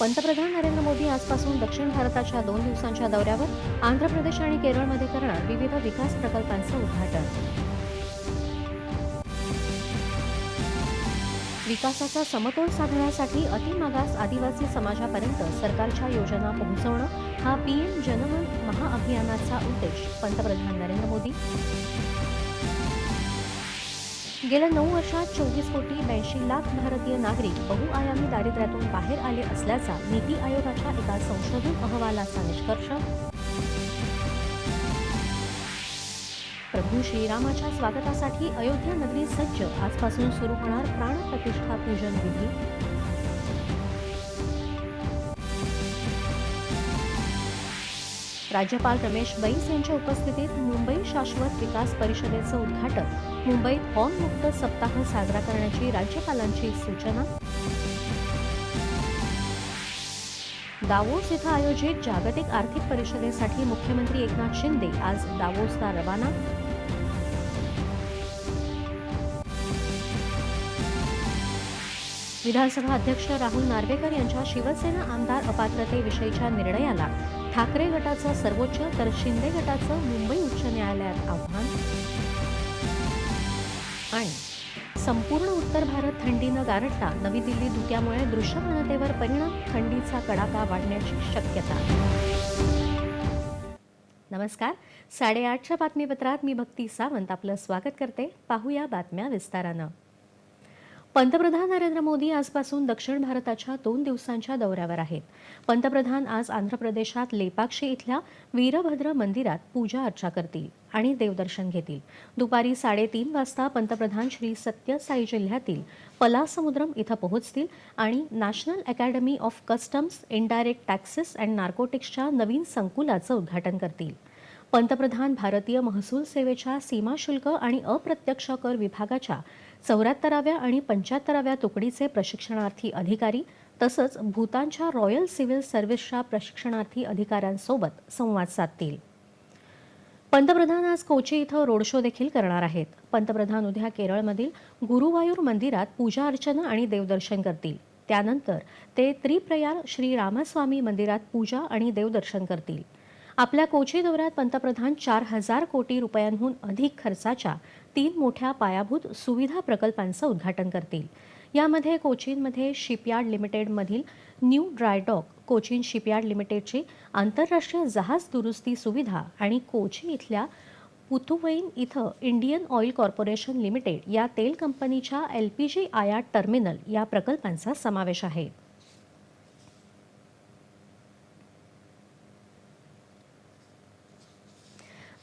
पंतप्रधान नरेंद्र मोदी आजपासून दक्षिण भारताच्या दोन दिवसांच्या दौऱ्यावर आंध्र प्रदेश आणि केरळमध्ये करणार विविध विकास प्रकल्पांचं उद्घाटन. विकासाचा समतोल साधण्यासाठी अतिमागास आदिवासी समाजापर्यंत सरकारच्या योजना पोहोचवणं हा पीएम जनमन महाअभियानाचा उद्देश पंतप्रधान नरेंद्र मोदी. गेल्या नऊ वर्षात चोवीस कोटी ब्याऐंशी लाख भारतीय नागरिक बहुआयामी दारिद्र्यातून बाहेर आले असल्याचा नीती आयोगाच्या एका संशोधन अहवालाचा निष्कर्ष. प्रभू श्रीरामाच्या स्वागतासाठी अयोध्या नगरी सज्ज. आजपासून सुरू होणार प्राणप्रतिष्ठा पूजन विधी. राज्यपाल रमेश बैस यांच्या उपस्थितीत मुंबई शाश्वत विकास परिषदेचं उद्घाटन. मुंबईत हॉर्नमुक्त सप्ताह साजरा करण्याची राज्यपालांची सूचना. दावोस इथं आयोजित जागतिक आर्थिक परिषदेसाठी मुख्यमंत्री एकनाथ शिंदे आज दावोसला रवाना. विधानसभा अध्यक्ष राहुल नार्वेकर यांच्या शिवसेना आमदार अपात्रतेविषयीच्या निर्णयाला ठाकरे गटाचं सर्वोच्च तर शिंदे गटाचं मुंबई उच्च न्यायालयात आव्हान. आणि संपूर्ण उत्तर भारत थंडीनं गारठला. नवी दिल्ली धुक्यामुळे दृश्यमानतेवर परिणाम थंडीचा कडाका वाढण्याची शक्यता. नमस्कार. साडेआठच्या बातमीपत्रात मी भक्ती सावंत. आपलं स्वागत करते. पाहूया बातम्या विस्तारानं. पंतप्रधान नरेंद्र मोदी आजपासून दक्षिण भारताच्या दोन दिवसांच्या दौऱ्यावर आहेत. पंतप्रधान आज आंध्र प्रदेशात लेपाक्षी इथल्या वीरभद्र मंदिरात पूजा अर्चा करतील आणि देवदर्शन घेतील. दुपारी साडेतीन वाजता पंतप्रधान श्री सत्यसाई जिल्ह्यातील पलासमुद्रम इथं पोहोचतील आणि national academy of customs indirect taxes and नार्कोटिक्सच्या नवीन संकुलाचं उद्घाटन करतील. पंतप्रधान भारतीय महसूल सेवेच्या सीमाशुल्क आणि अप्रत्यक्ष कर विभागाच्या चौऱ्याहत्तराव्या आणि पंच्याहत्तराव्या तुकडीचे प्रशिक्षणार्थी अधिकारी तसंच भूतानच्या रॉयल सिव्हिल सर्व्हिसच्या प्रशिक्षणार्थी अधिकाऱ्यांसोबत संवाद साधतील. पंतप्रधान आज कोची इथं रोड शो देखील करणार आहेत. पंतप्रधान उद्या केरळमधील गुरुवायूर मंदिरात पूजा अर्चना आणि देवदर्शन करतील. त्यानंतर ते त्रिप्रयाग श्री रामस्वामी मंदिरात पूजा आणि देवदर्शन करतील. आपल्या कोची दौऱ्यात पंतप्रधान चार हजार कोटी रुपयांहून अधिक खर्चाच्या तीन मोठ्या पायाभूत सुविधा प्रकल्पांचं उद्घाटन करतील. यामध्ये कोचीनमध्ये शिपयार्ड लिमिटेडमधील न्यू ड्रायडॉक कोचीन शिपयार्ड लिमिटेडची आंतरराष्ट्रीय जहाज दुरुस्ती सुविधा आणि कोची इथल्या पुथुवैन इथं इंडियन ऑइल कॉर्पोरेशन लिमिटेड या तेल कंपनीच्या एल पी जी आयात टर्मिनल या प्रकल्पांचा समावेश आहे.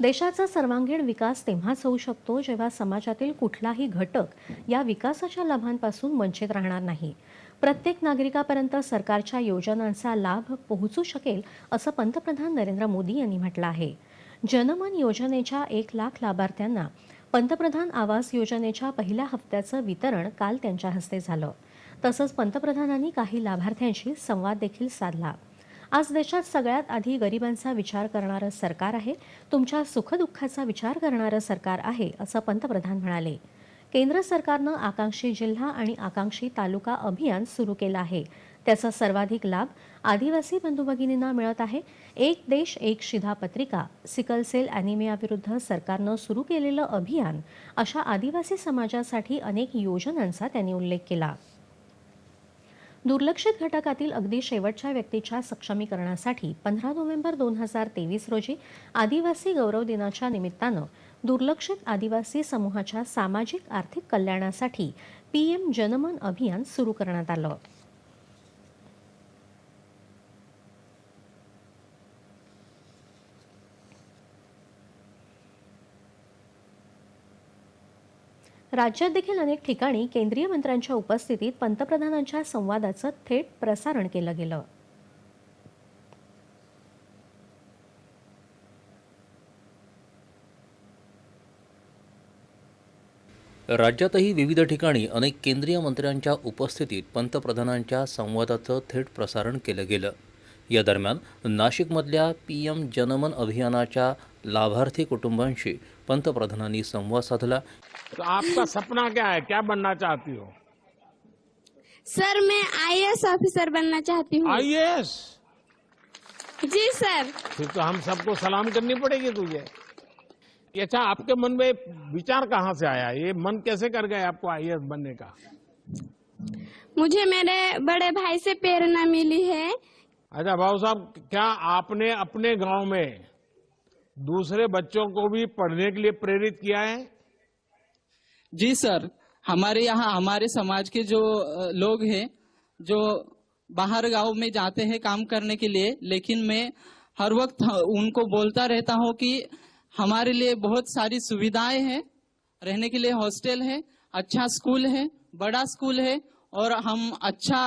देशाचा सर्वांगीण विकास तेव्हाच होऊ शकतो जेव्हा समाजातील कुठलाही घटक या विकासाच्या लाभांपासून वंचित राहणार नाही. प्रत्येक नागरिकापर्यंत सरकारच्या योजनांचा लाभ पोहोचू शकेल असं पंतप्रधान नरेंद्र मोदी यांनी म्हटलं आहे. जनमन योजनेच्या एक लाख लाभार्थ्यांना पंतप्रधान आवास योजनेच्या पहिल्या हप्त्याचं वितरण काल त्यांच्या हस्ते झालं. तसंच पंतप्रधानांनी काही लाभार्थ्यांशी संवाद देखील साधला. आज देशात सगळ्यात आधी गरिबांचा विचार करणारं सरकार आहे तुमच्या सुखदुःखाचा विचार करणारं सरकार आहे असं पंतप्रधान म्हणाले. केंद्र सरकारनं आकांक्षी जिल्हा आणि आकांक्षी तालुका अभियान सुरू केलं आहे. त्याचा सर्वाधिक लाभ आदिवासी बंधू भगिनींना मिळत आहे. एक देश एक शिधापत्रिका सिकलसेल अॅनिमियाविरुद्ध सरकारनं सुरू केलेलं अभियान अशा आदिवासी समाजासाठी अनेक योजनांचा त्यांनी उल्लेख केला. दुर्लक्षित घटकातील अगदी शेवटच्या व्यक्तीच्या सक्षमीकरणासाठी पंधरा नोव्हेंबर दोन हजार तेवीस रोजी आदिवासी गौरव दिनाच्या निमित्तानं दुर्लक्षित आदिवासी समूहाच्या सामाजिक आर्थिक कल्याणासाठी पी एम जनमन अभियान सुरू करण्यात आलं. राज्यात देखील अनेक ठिकाणी केंद्रीय मंत्र्यांच्या उपस्थितीत पंतप्रधानांच्या संवादाचं थेट प्रसारण केलं गेलं. राज्यातही विविध ठिकाणी अनेक केंद्रीय मंत्र्यांच्या उपस्थितीत पंतप्रधानांच्या संवादाचं थेट प्रसारण केलं गेलं. या दरम्यान नाशिकमधल्या पी एम जनमन अभियानाच्या लाभार्थी कुटुंबांशी पंतप्रधानांनी संवाद साधला. तो आपका सपना क्या है? क्या बनना चाहती हो? सर मैं आईएएस ऑफिसर बनना चाहती हूँ। आईएएस जी सर। फिर तो हम सबको सलाम करनी पड़ेगी तुझे। अच्छा आपके मन में विचार कहाँ से आया? ये मन कैसे कर गए आपको आईएएस बनने का? मुझे मेरे बड़े भाई से प्रेरणा मिली है। अच्छा भाऊ साहब क्या आपने अपने गाँव में दूसरे बच्चों को भी पढ़ने के लिए प्रेरित किया है? जी सर, हमारे यहाँ, हमारे समाज के जो लोग हैं, जो बाहर गाँव में जाते हैं काम करने के लिए, लेकिन मैं हर वक्त उनको बोलता रहता हूँ कि हमारे लिए बहुत सारी सुविधाएँ हैं, रहने के लिए हॉस्टल है अच्छा स्कूल है, बड़ा स्कूल है और हम अच्छा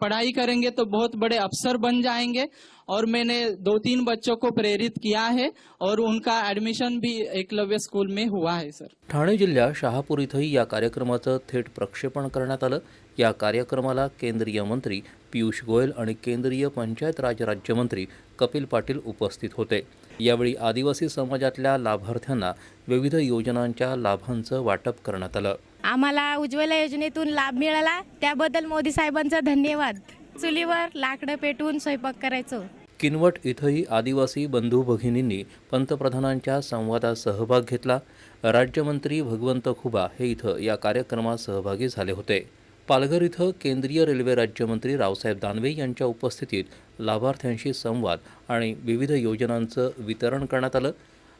पढ़ाई करेंगे तो बहुत बड़े अफसर बन जाएंगे। और मैंने दो तीन बच्चों को प्रेरित किया है और उनका एडमिशन भी एकलव्य स्कूल में हुआ है सर ठाणे जिल्ह्यात शहापूर इथंही या कार्यक्रमाचं थेट प्रक्षेपण करण्यात आलं. या कार्यक्रमाला केंद्रीय मंत्री पियुष गोयल आणि केंद्रीय पंचायत राज राज्यमंत्री कपिल पाटील उपस्थित होते. यावेळी आदिवासी समाजातल्या लाभार्थ्यांना विविध योजनांच्या लाभांचं वाटप करण्यात आलं. आम्हाला उज्ज्वला योजनेतून लाभ मिळाला. त्याबद्दल मोदी साहेबांचा धन्यवाद. चुलीवर लाकडं पेटवून स्वयंपाक करायचो. किनवट इथंही आदिवासी बंधू भगिनींनी पंतप्रधानांच्या संवादात सहभाग घेतला. राज्यमंत्री भगवंत खुबा हे इथं या कार्यक्रमात सहभागी झाले होते. पालघर इथं केंद्रीय रेल्वे राज्यमंत्री रावसाहेब दानवे यांच्या उपस्थितीत लाभार्थ्यांशी संवाद आणि विविध योजनांचं वितरण करण्यात आलं.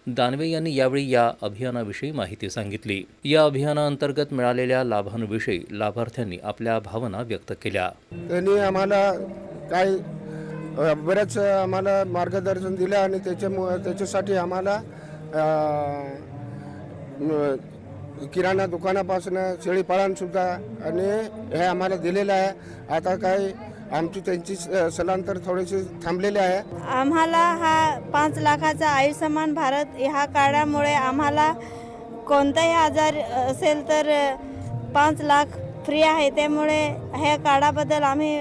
दानवे यांनी यावेळी या अभियानाविषयी माहिती सांगितली. या अभियानाअंतर्गत मिळालेल्या लाभांविषयी लाभार्थ्यांनी आपल्या भावना व्यक्त केल्या. त्यांनी आम्हाला काय अ, बरेच आम्हाला मार्गदर्शन दिलं आणि त्याच्यामुळे त्याच्यासाठी आम्हाला किराणा दुकानापासून शेळीपाळणसुद्धा आणि हे आम्हाला दिलेलं आहे. आता काही आमची त्यांची स्थलांतर थोडीशी थांबलेली आहे. आम्हाला हा पाच लाखाचा आयुष्यमान भारत ह्या काळामुळे आम्हाला कोणताही आजार असेल तर पाच लाख फ्री आहे. त्यामुळे ह्या काळाबद्दल आम्ही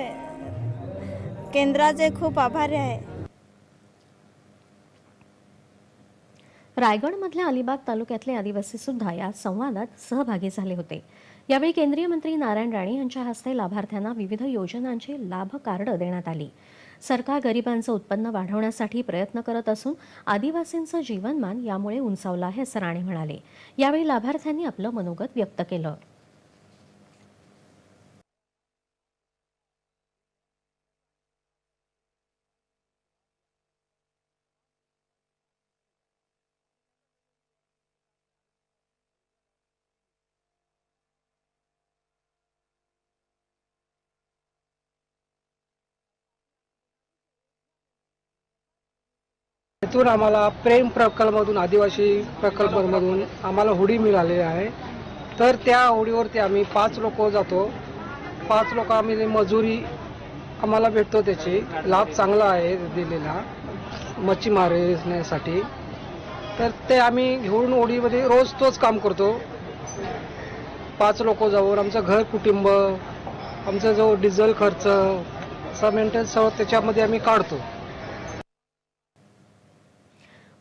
केंद्राचे खूप आभारी आहे. रायगडमधल्या अलिबाग तालुक्यातले आदिवासी सुद्धा या संवादात सहभागी झाले होते. यावेळी केंद्रीय मंत्री नारायण राणे यांच्या हस्ते लाभार्थ्यांना विविध योजनांची लाभ कार्ड देण्यात आली. सरकार गरिबांचं उत्पन्न वाढवण्यासाठी प्रयत्न करत असून आदिवासींचं जीवनमान यामुळे उंचावलं आहे असं राणे म्हणाले. यावेळी लाभार्थ्यांनी आपलं मनोगत व्यक्त केलं. तिथून आम्हाला प्रेम प्रकल्पामधून आदिवासी प्रकल्पमधून आम्हाला होडी मिळालेली आहे. तर त्या होडीवरती आम्ही पाच लोक जातो. पाच लोक आम्ही मजुरी आम्हाला भेटतो त्याची. लाभ चांगला आहे दिलेला मच्छी मारण्यासाठी. तर ते आम्ही घेऊन होडीमध्ये रोज तोच काम करतो. पाच लोक जाऊन आमचं घर कुटुंब आमचा जो डिझेल खर्च असा मेंटेनन्स त्याच्यामध्ये आम्ही काढतो.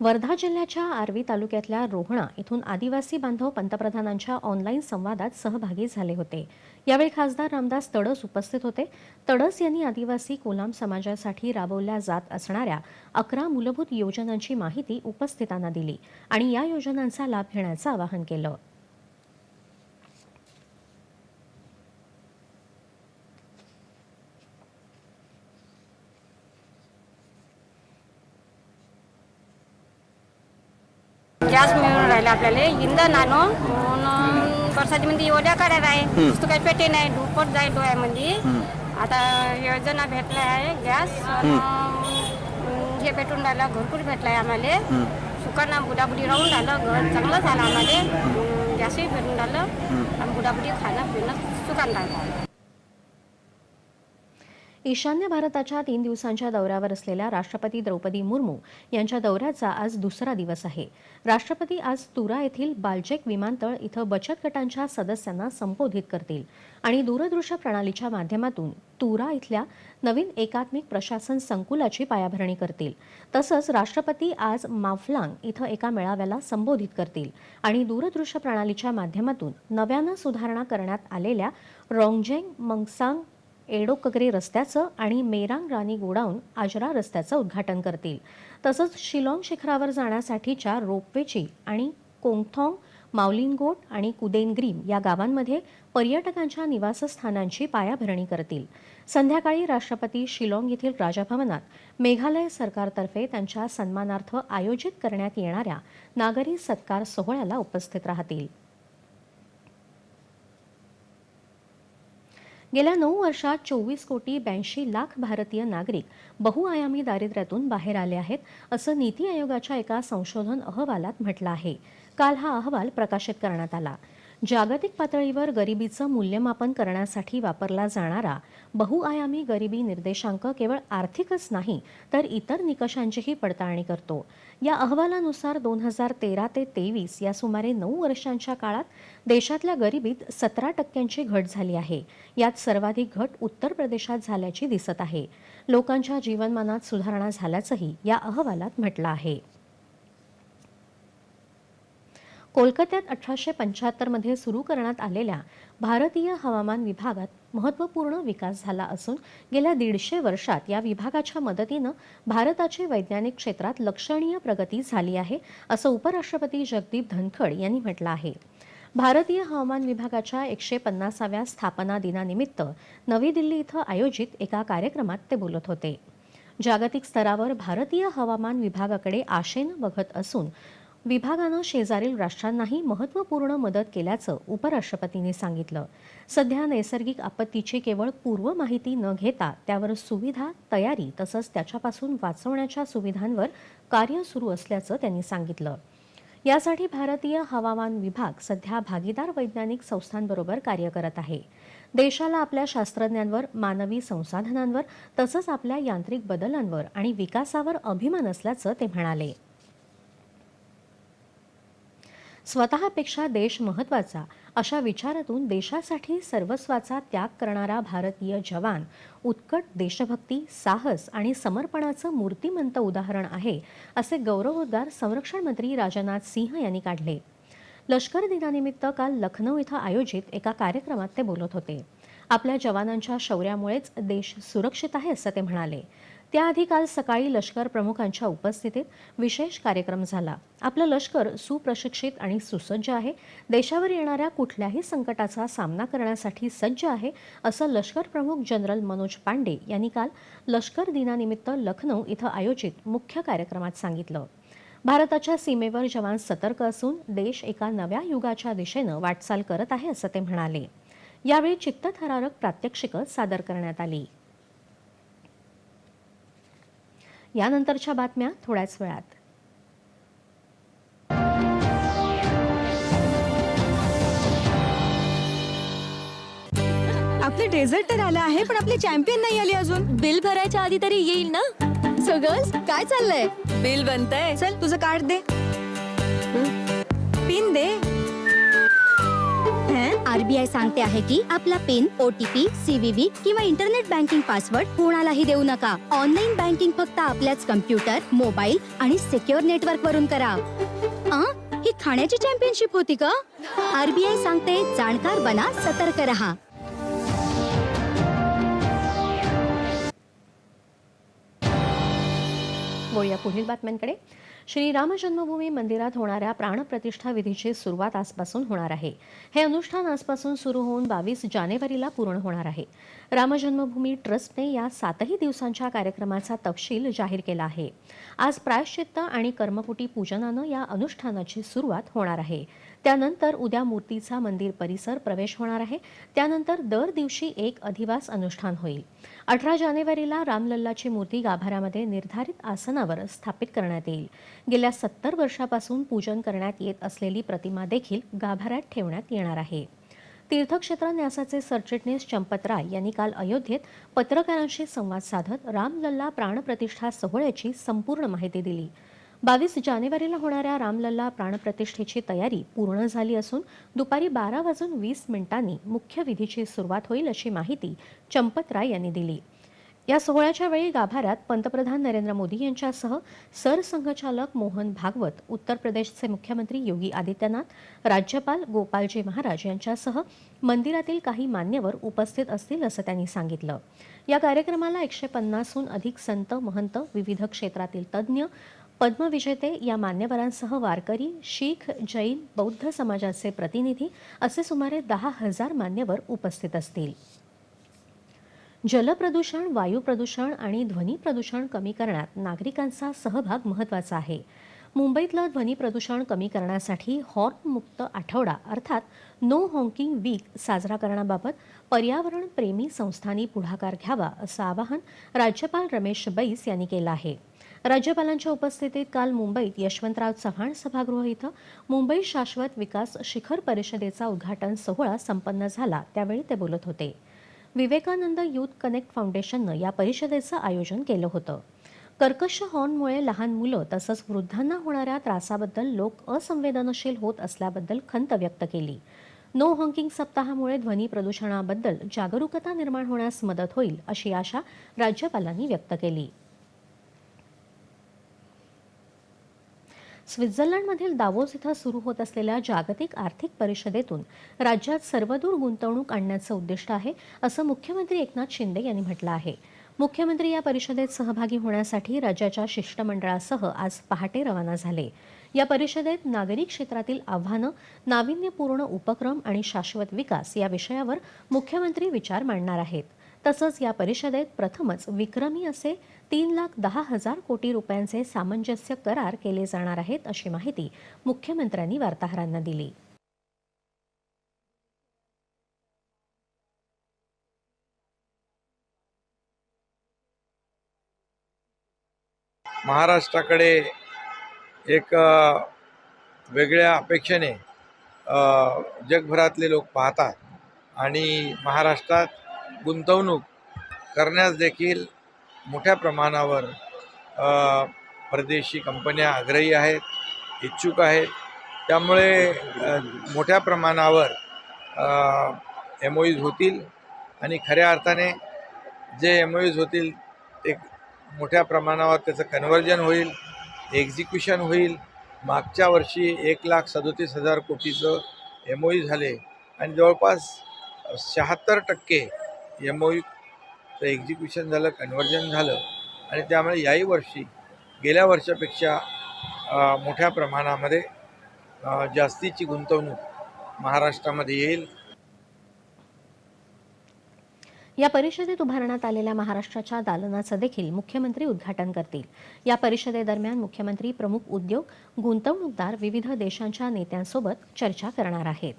वर्धा जिल्ह्याच्या आर्वी तालुक्यातल्या रोहणा इथून आदिवासी बांधव पंतप्रधानांच्या ऑनलाईन संवादात सहभागी झाले होते. यावेळी खासदार रामदास तडस उपस्थित होते. तडस यांनी आदिवासी कोलाम समाजासाठी राबवल्या जात असणाऱ्या अकरा मूलभूत योजनांची माहिती उपस्थितांना दिली आणि या योजनांचा लाभ घेण्याचं आवाहन केलं. गॅस मिळून राहिला आपल्याला. इंधन आणू. म्हणून बरसातीमध्ये एवढ्या काढायला आहे. नुसतं काही पेटे नाही. धुपट जाईल डोळ्यामध्ये आता योजना भेटला आहे गॅस. हे भेटून राहिलं घरकुल भेटलाय आम्हाला. सुकांना बुडाबुडी राहून राहिलं घर चांगलं झालं आम्हाला. गॅसही भेटून राहिलं. आणि बुडाबुडी खाणं पिणं सुकान राहिलं. ईशान्य भारताच्या तीन दिवसांच्या दौऱ्यावर असलेल्या राष्ट्रपती द्रौपदी मुर्मू यांच्या दौऱ्याचा आज दुसरा दिवस आहे. राष्ट्रपती आज तुरा येथील बालचेक विमानतळ इथं बचत गटांच्या सदस्यांना संबोधित करतील आणि दूरदृश्य प्रणालीच्या माध्यमातून तुरा इथल्या नवीन एकात्मिक प्रशासन संकुलाची पायाभरणी करतील. तसंच राष्ट्रपती आज माफलांग इथं एका मेळाव्याला संबोधित करतील आणि दूरदृश्य प्रणालीच्या माध्यमातून नव्यानं सुधारणा करण्यात आलेल्या रॉंगजेंग मंगसांग एडोकगरे रस्त्याचं आणि मेरांग रानी गोडाऊन आजरा रस्त्याचं उद्घाटन करतील. तसंच शिलाँग शिखरावर जाण्यासाठीच्या रोपवेची आणि कोंगथॉंग माऊलिंगोट आणि कुदेनग्रीम या गावांमध्ये पर्यटकांच्या निवासस्थानांची पायाभरणी करतील. संध्याकाळी राष्ट्रपती शिलाँग येथील राजभवनात मेघालय सरकारतर्फे त्यांच्या सन्मानार्थ आयोजित करण्यात येणाऱ्या नागरी सत्कार सोहळ्याला उपस्थित राहतील. गेल्या नऊ वर्षात चोवीस कोटी ब्याऐंशी लाख भारतीय नागरिक बहुआयामी दारिद्र्यातून बाहेर आले आहेत असं नीती आयोगाच्या एका संशोधन अहवालात म्हटलं आहे. काल हा अहवाल प्रकाशित करण्यात आला. जागतिक पातळीवर गरिबीचं मूल्यमापन करण्यासाठी वापरला जाणारा बहुआयामी गरिबी निर्देशांक केवळ आर्थिकच नाही तर इतर निकषांचीही पडताळणी करतो. या अहवालानुसार दोन हजार तेरा ते तेवीस या सुमारे नऊ वर्षांच्या काळात देशातल्या गरिबीत सतरा टक्क्यांची घट झाली आहे. यात सर्वाधिक घट उत्तर प्रदेशात झाल्याची दिसत आहे. लोकांच्या जीवनमानात सुधारणा झाल्याचंही या अहवालात म्हटलं आहे. कोलकात्यात अठराशे पंच्याहत्तरमध्ये सुरू करण्यात आलेल्या भारतीय हवामान विभागात महत्त्वपूर्ण विकास झाला असून गेल्या दीडशे वर्षात या विभागाच्या मदतीनं भारताची वैज्ञानिक क्षेत्रात लक्षणीय प्रगती झाली आहे असं उपराष्ट्रपती जगदीप धनखड यांनी म्हटलं आहे. भारतीय हवामान विभागाच्या एकशे पन्नासाव्या स्थापना दिनानिमित्त नवी दिल्ली इथं आयोजित एका कार्यक्रमात ते बोलत होते. जागतिक स्तरावर भारतीय हवामान विभागाकडे आशेनं बघत असून विभागानं शेजारील राष्ट्रांनाही महत्त्वपूर्ण मदत केल्याचं उपराष्ट्रपतींनी सांगितलं. सध्या नैसर्गिक आपत्तीची केवळ पूर्व माहिती न घेता त्यावर सुविधा तयारी तसंच त्याच्यापासून वाचवण्याच्या सुविधांवर कार्य सुरू असल्याचं त्यांनी सांगितलं. यासाठी भारतीय हवामान विभाग सध्या भागीदार वैज्ञानिक संस्थांबरोबर कार्य करत आहे. देशाला आपल्या शास्त्रज्ञांवर मानवी संसाधनांवर तसंच आपल्या यांत्रिक बदलांवर आणि विकासावर अभिमान असल्याचं ते म्हणाले. स्वतःपेक्षा देश महत्त्वाचा अशा विचारातून देशासाठी सर्वस्वाचा त्याग करणारा भारतीय जवान उत्कट देशभक्ती साहस आणि समर्पणाचं मूर्तिमंत उदाहरण आहे असे गौरवोद्गार संरक्षण मंत्री राजनाथ सिंह यांनी काढले. लष्कर दिनानिमित्त काल लखनौ इथं आयोजित एका कार्यक्रमात ते बोलत होते. आपल्या जवानांच्या शौर्यामुळेच देश सुरक्षित आहे असं ते म्हणाले. त्याआधी काल सकाळी लष्कर प्रमुखांच्या उपस्थितीत विशेष कार्यक्रम झाला. आपलं लष्कर सुप्रशिक्षित आणि सुसज्ज आहे. देशावर येणाऱ्या कुठल्याही संकटाचा सामना करण्यासाठी सज्ज आहे असं लष्कर प्रमुख जनरल मनोज पांडे यांनी काल लष्कर दिनानिमित्त लखनौ इथं आयोजित मुख्य कार्यक्रमात सांगितलं. भारताच्या सीमेवर जवान सतर्क असून देश एका नव्या युगाच्या दिशेनं वाटचाल करत आहे असं ते म्हणाले. यावेळी चित्तथरारक प्रात्यक्षिकं सादर करण्यात आली. यानंतरच्या बातम्या थोड्याच वेळात. आपले डेझर्ट तर आलं आहे पण आपले चॅम्पियन नाही आले अजून. बिल भरायच्या आधी तरी येईल ना? सो गर्ल्स काय चाललंय? बिल बनतंय. चल तुझं कार्ड दे. पिन दे. आरबीआय सांगते आहे की आपला पिन ओटीपी सीव्हीव्ही किंवा इंटरनेट बँकिंग पासवर्ड कोणालाही देऊ नका. ऑनलाईन बँकिंग फक्त आपल्याच कम्प्युटर मोबाईल आणि सिक्युअर नेटवर्क वरून करा. आ? ही खाण्याची चॅम्पियनशिप होती का? आरबीआय सांगते जाणकार बना सतर्क रहा. वळूया पुढील बातम्यांकडे. श्रीराम जन्मभूमी मंदिरात होणाऱ्या प्राणप्रतिष्ठा विधीची सुरुवात आजपासून होणार आहे. हे अनुष्ठान आजपासून सुरू होऊन बावीस जानेवारीला पूर्ण होणार आहे. रामजन्मभूमी ट्रस्टने या सातही दिवसांच्या कार्यक्रमाचा तपशील जाहीर केला आहे. आज प्रायश्चित्त आणि कर्मकुटी पूजनानं या अनुष्ठानाची सुरुवात होणार आहे. त्यानंतर उद्या मूर्तीचा मंदिर परिसर प्रवेश होणार आहे. त्यानंतर दर दिवशी एक अधिवास अनुष्ठान होईल. अठरा जानेवारीला रामलल्लाची मूर्ती गाभाऱ्यामध्ये निर्धारित आसनावर स्थापित करण्यात येईल. गेल्या सत्तर वर्षापासून पूजन करण्यात येत असलेली प्रतिमा देखील गाभाऱ्यात ठेवण्यात येणार आहे. तीर्थक्षेत्र न्यासाचे सरचिटणीस चंपत राय यांनी काल अयोध्येत पत्रकारांशी संवाद साधत रामलल्ला प्राणप्रतिष्ठा सोहळ्याची संपूर्ण माहिती दिली. बावीस जानेवारीला होणाऱ्या रामलल्ला प्राणप्रतिष्ठेची तयारी पूर्ण झाली असून दुपारी बारा वाजून वीस मिनिटांनी मुख्य विधीची सुरुवात होईल अशी माहिती चंपत राय यांनी दिली. या सोहळ्याच्या वेळी गाभाऱ्यात पंतप्रधान नरेंद्र मोदी यांच्यासह सरसंघचालक मोहन भागवत उत्तर प्रदेशचे मुख्यमंत्री योगी आदित्यनाथ राज्यपाल गोपालजी महाराज यांच्यासह मंदिरातील काही मान्यवर उपस्थित असतील असं त्यांनी सांगितलं. या कार्यक्रमाला एकशे पन्नासहून अधिक संत महंत विविध क्षेत्रातील तज्ज्ञ पद्मविजेते या मान्यवरांसह वारकरी शीख जैन बौद्ध समाजाचे प्रतिनिधी असे सुमारे दहा हजार मान्यवर उपस्थित असतील. जलप्रदूषण वायू प्रदूषण आणि ध्वनी प्रदूषण कमी करण्यात नागरिकांचा सहभाग महत्त्वाचा आहे. मुंबईतलं ध्वनी प्रदूषण कमी करण्यासाठी हॉर्नमुक्त आठवडा अर्थात नो हॉकिंग वीक साजरा करण्याबाबत पर्यावरण प्रेमी संस्थांनी पुढाकार घ्यावा असं आवाहन राज्यपाल रमेश बैस यांनी केलं आहे. राज्यपालांच्या उपस्थितीत काल मुंबईत यशवंतराव चव्हाण सभागृह इथं मुंबई शाश्वत विकास शिखर परिषदेचा उद्घाटन सोहळा संपन्न झाला. त्यावेळी ते बोलत होते. विवेकानंद यूथ कनेक्ट फाउंडेशननं या परिषदेचं आयोजन केलं होतं. कर्कश हॉर्नमुळे लहान मुलं तसंच वृद्धांना होणाऱ्या त्रासाबद्दल लोक असंवेदनशील होत असल्याबद्दल खंत व्यक्त केली. नो हॉकिंग सप्ताहामुळे ध्वनी प्रदूषणाबद्दल जागरूकता निर्माण होण्यास मदत होईल अशी आशा राज्यपालांनी व्यक्त केली. स्वित्झर्लंडमधील दावोस इथं सुरू होत असलेल्या जागतिक आर्थिक परिषदेतून राज्यात सर्वदूर गुंतवणूक आणण्याचं उद्दिष्ट आहे असं मुख्यमंत्री एकनाथ शिंदे यांनी म्हटलं आहे. मुख्यमंत्री या परिषदेत सहभागी होण्यासाठी राज्याच्या शिष्टमंडळासह आज पहाटे रवाना झाले. या परिषदेत नागरी क्षेत्रातील आव्हानं नाविन्यपूर्ण उपक्रम आणि शाश्वत विकास या विषयावर मुख्यमंत्री विचार मांडणार आहेत. तसंच या परिषदेत प्रथमच विक्रमी असे तीन लाख दहा हजार कोटी रुपयांचे सामंजस्य करार केले जाणार आहेत अशी माहिती मुख्यमंत्र्यांनी वार्ताहरांना दिली. महाराष्ट्राकडे एक वेगळ्या अपेक्षेने जगभरातले लोक पाहतात आणि महाराष्ट्रात गुंतवणूक करण्यास देखील मोठ्या प्रमाणावर परदेशी कंपन्या आग्रही आहेत इच्छुक आहेत. त्यामुळे मोठ्या प्रमाणावर एम ओ होतील आणि खऱ्या अर्थाने जे एम ओ होतील ते मोठ्या प्रमाणावर त्याचं कन्व्हर्जन होईल एक्झिक्युशन होईल. मागच्या वर्षी एक लाख सदोतीस हजार कोटीचं एम ओ झाले आणि जवळपास शहात्तर टक्के एम तर एक्झिक्युशन झालं कन्व्हर्जन झालं. आणि त्यामुळे याही वर्षी गेल्या वर्षापेक्षा मोठ्या प्रमाणामध्ये जास्तीची गुंतवणूक महाराष्ट्रामध्ये येईल. या परिषदेत उभारण्यात आलेल्या महाराष्ट्राच्या दालनाचं देखील मुख्यमंत्री उद्घाटन करतील. या परिषदेदरम्यान मुख्यमंत्री प्रमुख उद्योग गुंतवणूकदार विविध देशांच्या नेत्यांसोबत चर्चा करणार आहेत.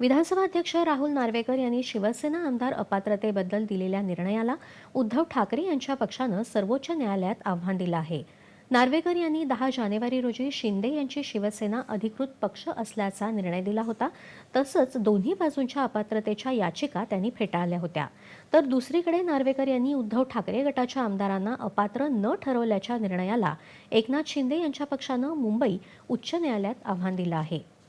विधानसभा अध्यक्ष राहुल नार्वेकर यांनी शिवसेना आमदार अपात्रतेबद्दल दिलेल्या निर्णयाला उद्धव ठाकरे यांच्या पक्षानं सर्वोच्च न्यायालयात आव्हान दिलं आहे. नार्वेकर यांनी दहा जानेवारी रोजी शिंदे यांची शिवसेना अधिकृत पक्ष असल्याचा निर्णय दिला होता. तसंच दोन्ही बाजूंच्या अपात्रतेच्या याचिका त्यांनी फेटाळल्या होत्या. तर दुसरीकडे नार्वेकर यांनी उद्धव ठाकरे गटाच्या आमदारांना अपात्र न ठरवल्याच्या निर्णयाला एकनाथ शिंदे यांच्या पक्षानं मुंबई उच्च न्यायालयात आव्हान दिलं आहे.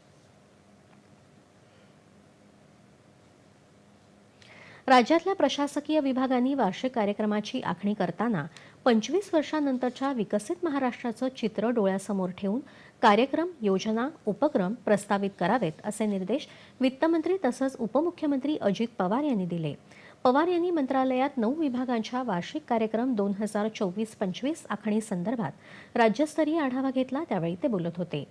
राज्यातल्या प्रशासकीय विभागांनी वार्षिक कार्यक्रमाची आखणी करताना पंचवीस वर्षांनंतरच्या विकसित महाराष्ट्राचं चित्र डोळ्यासमोर ठेवून कार्यक्रम योजना उपक्रम प्रस्तावित करावेत असे निर्देश वित्तमंत्री तसंच उपमुख्यमंत्री अजित पवार यांनी दिले. पवार यांनी मंत्रालयात नऊ विभागांच्या वार्षिक कार्यक्रम दोन हजार चोवीस पंचवीस आखणीसंदर्भात राज्यस्तरीय आढावा घेतला त्यावेळी ते बोलत होते.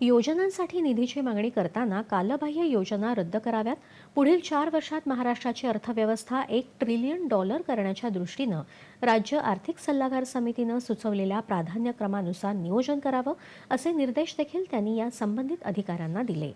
योजनांसाठी निधीची मागणी करताना कालबाह्य योजना रद्द कराव्यात. पुढील चार वर्षात महाराष्ट्राची अर्थव्यवस्था एक ट्रिलियन डॉलर करण्याच्या दृष्टीनं राज्य आर्थिक सल्लागार समितीनं सुचवलेल्या प्राधान्यक्रमानुसार नियोजन करावं असे निर्देश देखील त्यांनी या संबंधित अधिकाऱ्यांना दिले.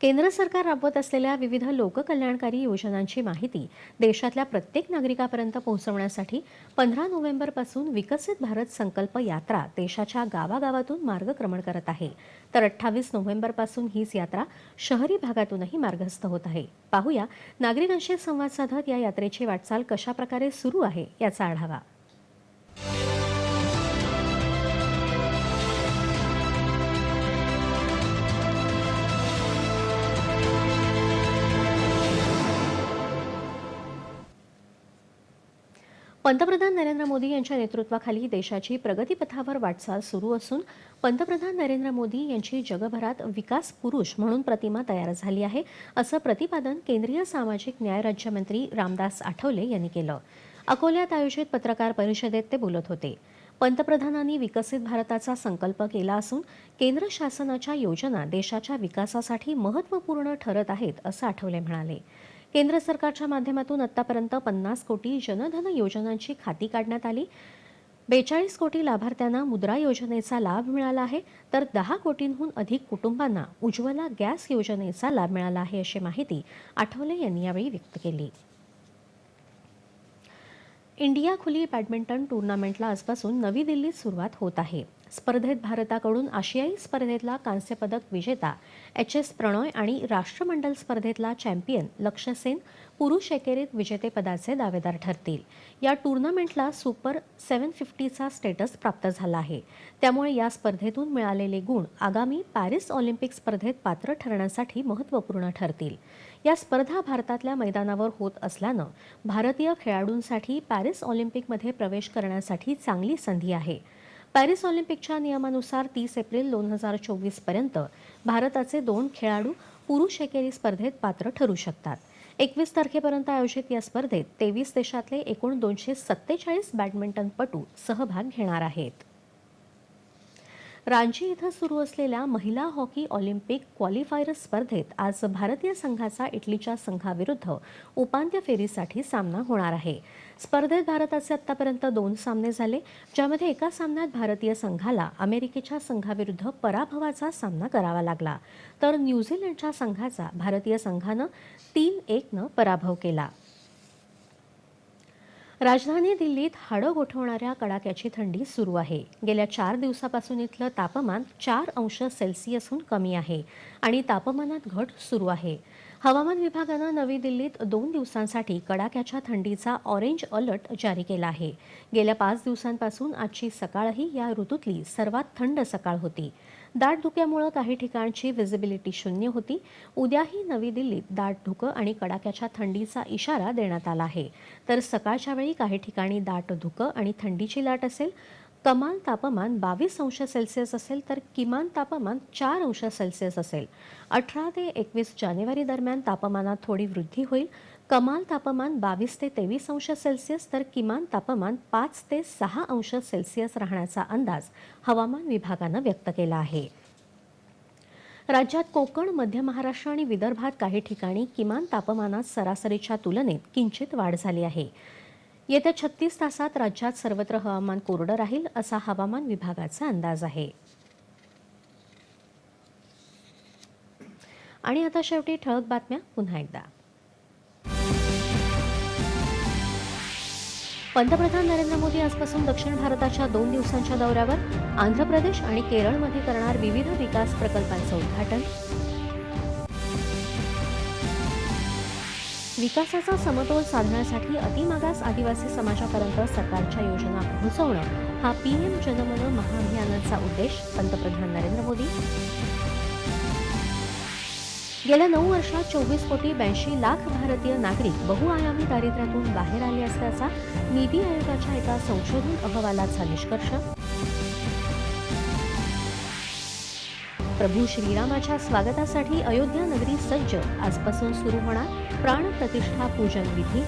केंद्र सरकार राबवत असलेल्या विविध लोककल्याणकारी योजनांची माहिती देशातल्या प्रत्येक नागरिकापर्यंत पोहोचवण्यासाठी पंधरा नोव्हेंबरपासून विकसित भारत संकल्प यात्रा देशाच्या गावागावातून मार्गक्रमण करत आहे. तर अठ्ठावीस नोव्हेंबरपासून हीच यात्रा शहरी भागातूनही मार्गस्थ होत आहे. पाहूया नागरिकांशी संवाद साधत या यात्रेची वाटचाल कशाप्रकारे सुरू आहे याचा आढावा. पंतप्रधान नरेंद्र मोदी यांच्या नेतृत्वाखाली देशाची प्रगतीपथावर वाटचाल सुरू असून पंतप्रधान नरेंद्र मोदी यांची जगभरात विकास पुरुष म्हणून प्रतिमा तयार झाली आहे असं प्रतिपादन केंद्रीय सामाजिक न्याय राज्यमंत्री रामदास आठवले यांनी केलं. अकोल्यात आयोजित पत्रकार परिषदेत ते बोलत होते. पंतप्रधानांनी विकसित भारताचा संकल्प केला असून केंद्र शासनाच्या योजना देशाच्या विकासासाठी महत्त्वपूर्ण ठरत आहेत असं आठवले म्हणाले. केंद्र सरकारच्या माध्यमातून आतापर्यंत पन्नास कोटी जनधन योजनांची खाती काढण्यात आली. बेचाळीस कोटी लाभार्थ्यांना मुद्रा योजनेचा लाभ मिळाला आहे. तर दहा कोटींहून अधिक कुटुंबांना उज्ज्वला गॅस योजनेचा लाभ मिळाला आहे अशी माहिती आठवले यांनी यावेळी व्यक्त केली. इंडिया खुली बॅडमिंटन टुर्नामेंटला आजपासून नवी दिल्लीत सुरुवात होत आहे. स्पर्धेत भारताकडून आशियाई स्पर्धेतला कांस्यपदक विजेता एच एस प्रणॉय आणि राष्ट्रमंडल स्पर्धेतला चॅम्पियन लक्ष्य सेन पुरुष एकेरीत विजेतेपदाचे दावेदार ठरतील. या टुर्नामेंटला सुपर सेव्हन फिफ्टीचा स्टेटस प्राप्त झाला आहे. त्यामुळे या स्पर्धेतून मिळालेले गुण आगामी पॅरिस ऑलिम्पिक स्पर्धेत पात्र ठरण्यासाठी महत्त्वपूर्ण ठरतील. या स्पर्धा भारतातल्या मैदानावर होत असल्यानं भारतीय खेळाडूंसाठी पॅरिस ऑलिम्पिकमध्ये प्रवेश करण्यासाठी चांगली संधी आहे. पॅरिस ऑलिम्पिकच्या नियमानुसार तीस एप्रिल दोन हजार चोवीसपर्यंत भारताचे दोन खेळाडू पुरुष एकेरी स्पर्धेत पात्र ठरू शकतात. एकवीस तारखेपर्यंत आयोजित या स्पर्धेत तेवीस देशातले एकूण दोनशे सत्तेचाळीस बॅडमिंटनपटू सहभाग घेणार आहेत. रांची इथं सुरू असलेल्या महिला हॉकी ऑलिम्पिक क्वालिफायर स्पर्धेत आज भारतीय संघाचा इटलीच्या संघाविरुद्ध उपांत्य फेरीसाठी सामना होणार आहे. स्पर्धेत भारताचे आतापर्यंत दोन सामने झाले ज्यामध्ये एका सामन्यात भारतीय संघाला अमेरिकेच्या संघाविरुद्ध पराभवाचा सामना करावा लागला. तर न्यूझीलंडच्या संघाचा भारतीय संघानं तीन एकनं पराभव केला. राजधानी दिल्लीत हाडं गोठवणाऱ्या कडाक्याची थंडी सुरू आहे. गेल्या चार दिवसापासून इथलं तापमान चार अंश सेल्सिअसहून कमी आहे आणि तापमानात घट सुरू आहे. हवामान विभागानं नवी दिल्लीत दोन दिवसांसाठी कडाक्याच्या थंडीचा ऑरेंज अलर्ट जारी केला आहे. गेल्या पाच दिवसांपासून आजची सकाळही या ऋतूतली सर्वात थंड सकाळ होती. दाट धुक्यामुळं काही ठिकाणची व्हिजिबिलिटी शून्य होती. उद्याही नवी दिल्लीत दाट धुकं आणि कडाक्याच्या थंडीचा इशारा देण्यात आला आहे. तर सकाळच्या वेळी काही ठिकाणी दाट धुकं आणि थंडीची लाट असेल. कमाल तापमान बावीस अंश सेल्सिअस असेल तर किमान तापमान चार अंश सेल्सिअस असेल. अठरा ते एकवीस जानेवारी दरम्यान तापमानात थोडी वृद्धी होईल. कमाल तापमान बावीस ते तेवीस अंश सेल्सिअस तर किमान तापमान पाच ते सहा अंश सेल्सिअस राहण्याचा अंदाज हवामान विभागानं व्यक्त केला आहे. राज्यात कोकण मध्य महाराष्ट्र आणि विदर्भात काही ठिकाणी किमान तापमानात सरासरीच्या तुलनेत किंचित वाढ झाली आहे. येत्या छत्तीस तासात राज्यात सर्वत्र हवामान कोरडं राहील असा हवामान विभागाचा अंदाज आहे. आणि आता शेवटी ठळक बातम्या पुन्हा एकदा. पंतप्रधान नरेंद्र मोदी आजपासून दक्षिण भारताच्या दोन दिवसांच्या दौऱ्यावर आंध्र प्रदेश आणि केरळमध्ये करणार विविध विकास प्रकल्पांचं उद्घाटन. विकासाचा समतोल साधण्यासाठी अतिमागास आदिवासी समाजापर्यंत सरकारच्या योजना पोहोचवणं हा पीएम जनमन महाअभियानाचा उद्देश पंतप्रधान नरेंद्र मोदी. गेल्या नऊ वर्षात चोवीस कोटी ब्याऐंशी लाख भारतीय नागरिक बहुआयामी दारिद्र्यातून बाहेर आले असल्याचा नीती आयोगाच्या एका संशोधन अहवालाचा निष्कर्ष? प्रभू श्रीरामाच्या स्वागतासाठी अयोध्या नगरी सज्ज. आजपासून सुरू होणार प्राणप्रतिष्ठा पूजन विधी.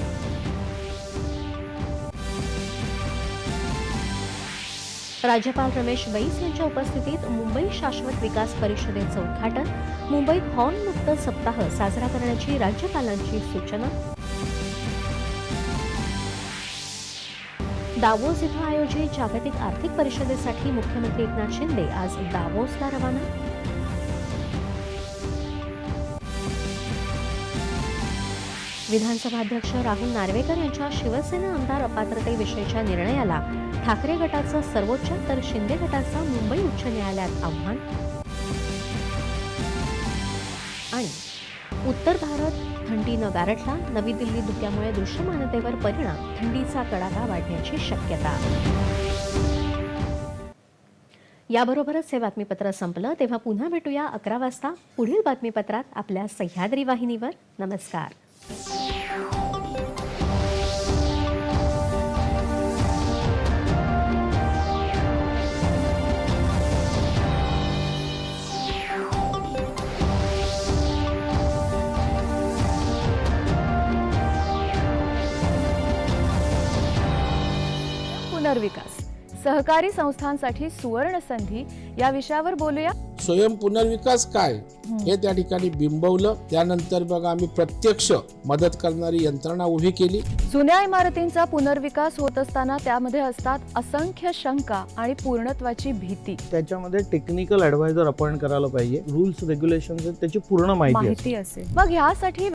राज्यपाल रमेश बैस यांच्या उपस्थितीत मुंबई शाश्वत विकास परिषदेचं उद्घाटन. मुंबईत हॉर्नमुक्त सप्ताह साजरा करण्याची राज्यपालांची सूचना. दावोस इथं आयोजित जागतिक आर्थिक परिषदेसाठी मुख्यमंत्री एकनाथ शिंदे आज दावोसला रवाना. विधानसभा अध्यक्ष राहुल नार्वेकर यांच्या शिवसेना आमदार अपात्रतेविषयीच्या निर्णयाला ठाकरे गटाचं सर्वोच्च तर शिंदे गटाचं मुंबई उच्च न्यायालयात आव्हान. आणि उत्तर भारत थंडीनं गारठला नवी दिल्ली धुक्यामुळे दृश्यमानतेवर परिणाम थंडीचा कडाका वाढण्याची शक्यता. याबरोबरच हे बातमीपत्र संपलं तेव्हा पुन्हा भेटूया अकरा वाजता. पुढील बातमीपत्रात आपल्या सह्याद्री वाहिनीवर. नमस्कार. पुनर्विकास सहकारी संस्थांसाठी सुवर्ण संधी या विषयावर बोलूया. स्वयं पुनर्विकास काय? हे. त्या ठिकाणी बिंबवलं. त्यानंतर मग आम्ही प्रत्यक्ष मदत करणारी यंत्रणा उभी केली. जुन्या इमारतींचा पुनर्विकास होत असताना त्यामध्ये असतात असंख्य शंका आणि पूर्णत्वाची भीती. त्याच्यामध्ये टेक्निकल ऍडवायझर अपॉइंट करायला पाहिजे. रूल्स रेग्युलेशन त्याची पूर्ण माहिती माहिती असेल. मग ह्यासाठी